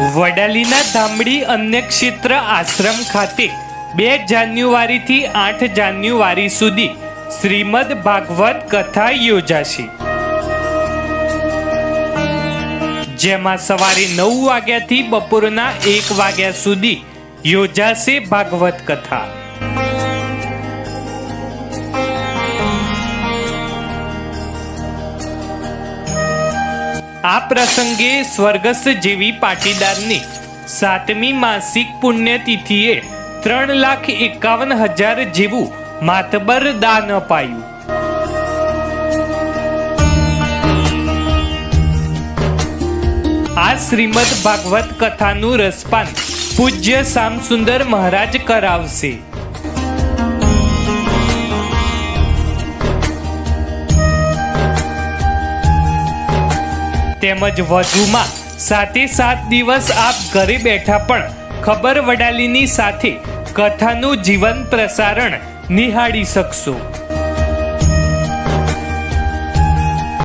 વડાલીના ધામડી અન્ય ક્ષેત્ર આશ્રમ ખાતે બે જાન્યુઆરીથી આઠ જાન્યુઆરી સુધી શ્રીમદ ભાગવત કથા યોજાશે. જેમાં સવારે નવ વાગ્યાથી બપોરના એક વાગ્યા સુધી યોજાશે ભાગવત કથા. આ પ્રસંગે સ્વર્ગસ્થ જેવી પાટીદારની સાતમી માસિક પુણ્યતિથિએ ત્રણ લાખ એકાવન હજાર જેવું માતબર દાન અપાયું. આ શ્રીમદ ભાગવત કથાનું રસપાન પૂજ્ય શ્યામસુંદર મહારાજ કરાવશે. તેમજ વધુમાં સાતે સાત દિવસ આપ ઘરે બેઠા પણ ખબર વડાલીની સાથે કથાનું જીવન પ્રસારણ નિહાળી શકશો.